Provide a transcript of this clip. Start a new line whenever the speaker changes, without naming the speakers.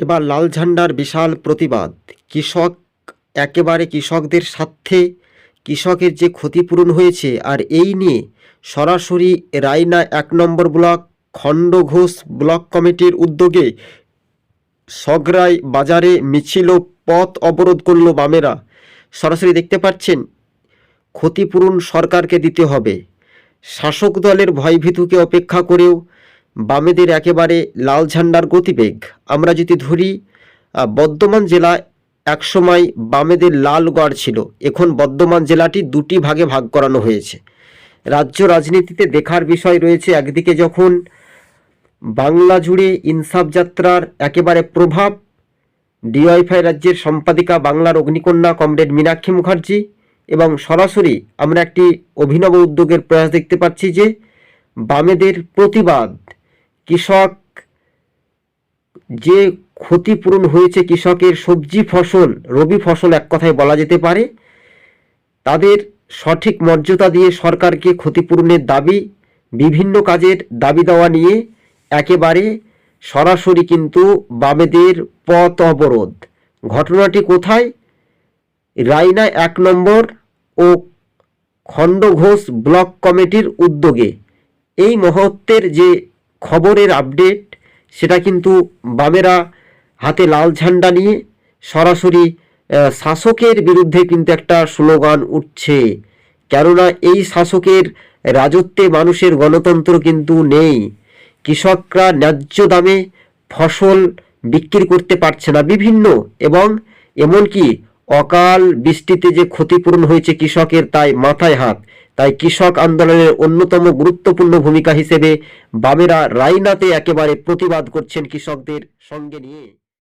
এবার লাল ঝান্ডার বিশাল প্রতিবাদ। কৃষক, একেবারে কৃষকদের স্বার্থে কৃষকের যে ক্ষতিপূরণ হয়েছে আর এই নিয়ে সরাসরি রায়না এক নম্বর ব্লক, খণ্ড ঘোষ ব্লক কমিটির উদ্যোগে সগরাই বাজারে মিছিল পথ অবরোধ করল বামেরা। সরাসরি দেখতে পাচ্ছেন, ক্ষতিপূরণ সরকারকে দিতে হবে। শাসক দলের ভয়ভীতুকে অপেক্ষা করেও বামেদের একেবারে লাল ঝান্ডার গতিবেগ। আমরা যদি ধরি বর্ধমান জেলা একসময় বামেদের লাল গড় ছিল। এখন বর্ধমান জেলাটি দুটি ভাগে ভাগ করানো হয়েছে। রাজ্য রাজনীতিতে দেখার বিষয় রয়েছে একদিকে যখন বাংলা জুড়ে ইনসাফ যাত্রার একেবারে প্রভাব, ডিওয়াইফাই রাজ্যের সম্পাদিকা বাংলার অগ্নিকন্যা কমরেড মীনাক্ষী মুখার্জি এবং সরাসরি আমরা একটি অভিনব উদ্যোগের প্রয়াস দেখতে পাচ্ছি যে বামেদের প্রতিবাদ কৃষক যে ক্ষতিপূরণ হয়েছে কৃষকের সবজি ফসল, রবি ফসল এক কথায় বলা যেতে পারে, তাদের সঠিক মর্যাদা দিয়ে সরকারকে ক্ষতিপূরণের দাবি, বিভিন্ন কাজের দাবি দেওয়া নিয়ে একেবারে সরাসরি কিন্তু বামেদের পথ অবরোধ। ঘটনাটি কোথায়? রায়না এক নম্বর ও খণ্ডঘোষ ব্লক কমিটির উদ্যোগে। এই মুহূর্তের যে খবরের আপডেট সেটা কিন্তু বামেরা হাতে লাল ঝান্ডা নিয়ে সরাসরি শাসকের বিরুদ্ধে কিন্তু একটা স্লোগান উঠছে। কেননা এই শাসকের রাজত্বে মানুষের গণতন্ত্র কিন্তু নেই। কৃষকরা ন্যায্য দামে ফসল বিক্রি করতে পারছে না বিভিন্ন, এবং এমনকি অকাল বৃষ্টিতে যে ক্ষতিপূরণ হয়েছে কৃষকের তাই মাথায় হাত। তাই কৃষক আন্দোলনের অন্যতম গুরুত্বপূর্ণ ভূমিকা হিসেবে বামেরা রাইনাতে একেবারে প্রতিবাদ করছেন কৃষকদের সঙ্গে নিয়ে।